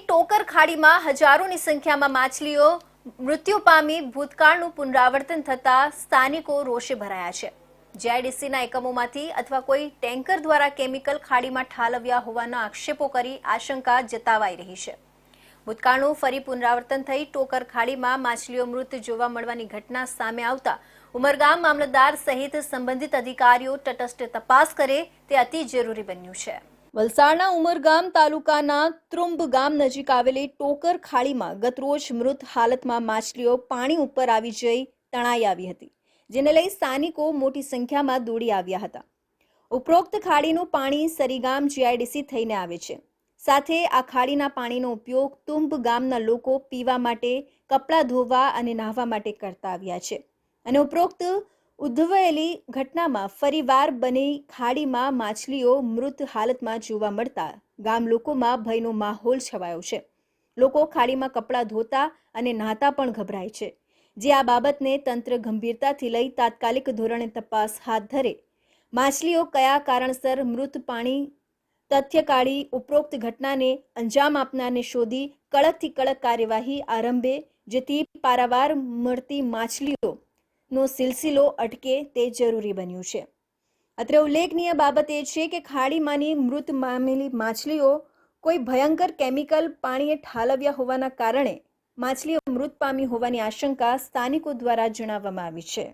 ટોકર ખાડીમાં હજારોની સંખ્યામાં માછલીઓ, મૃત્યુ પામી ભૂતકાળનું પુનરાવર્તન થતા સ્થાનિકો રોષે ભરાયા છે. જીઆઈડીસીના એકમોમાંથી અથવા કોઈ ટેન્કર દ્વારા કેમિકલ ખાડીમાં ઠાલવ્યા હોવાના આક્ષેપો કરી આશંકા જતાવાઈ રહી છે. ભૂતકાળનું ફરી પુનરાવર્તન થઈ ટોકર ખાડીમાં માછલીઓ મૃત જોવા મળવાની ઘટના સામે આવતા ઉમરગામ મામલતદાર સહિત સંબંધિત અધિકારીઓ તટસ્થ તપાસ કરે તે અતિ જરૂરી બન્યું છે. વલસાડના ઉમરગામ તાલુકાના ત્રુંબ ગામ નજીક આવેલી ટોકર ખાડીમાં ગતરોજ મૃત હાલતમાં માછલીઓ પાણી ઉપર આવી જઈ તણાઈ આવી હતી, જેને લઈ સ્થાનિકો મોટી સંખ્યામાં દોડી આવ્યા હતા. ઉપરોક્ત ખાડીનું પાણી સરીગામ જીઆઈડીસી થઈને આવે છે. સાથે આ ખાડીના પાણીનો ઉપયોગ તુંબ ગામના લોકો પીવા માટે, કપડાં ધોવા અને નાહવા માટે કરતા આવ્યા છે. અને ઉપરોક્ત ઉદ્ભવેલી ઘટનામાં ફરીવાર બની ખાડીમાં માછલીઓ મૃત હાલતમાં જોવા મળતા ગામ લોકોમાં ભયનો માહોલ છવાયો છે. લોકો ખાડીમાં કપડાં ધોતા અને નહાતા પણ ગભરાય છે. જે આ બાબતને તંત્ર ગંભીરતાથી લઈ તાત્કાલિક ધોરણે તપાસ હાથ ધરે. માછલીઓ કયા કારણસર મૃત પાણી તથ્ય કાઢી ઉપરોક્ત ઘટનાને અંજામ આપનારને શોધી કડકથી કડક કાર્યવાહી આરંભે જેથી પારાવાર મળતી માછલીઓ નો સિલસિલો અટકે તે જરૂરી બન્યું છે. અત્રે ઉલ્લેખનીય બાબત એ છે કે ખાડીમાંની મૃત મામેલી માછલીઓ કોઈ ભયંકર કેમિકલ પાણીએ ઠાલવ્યા હોવાના કારણે માછલીઓ મૃત પામી હોવાની આશંકા સ્થાનિકો દ્વારા જણાવવામાં આવી છે.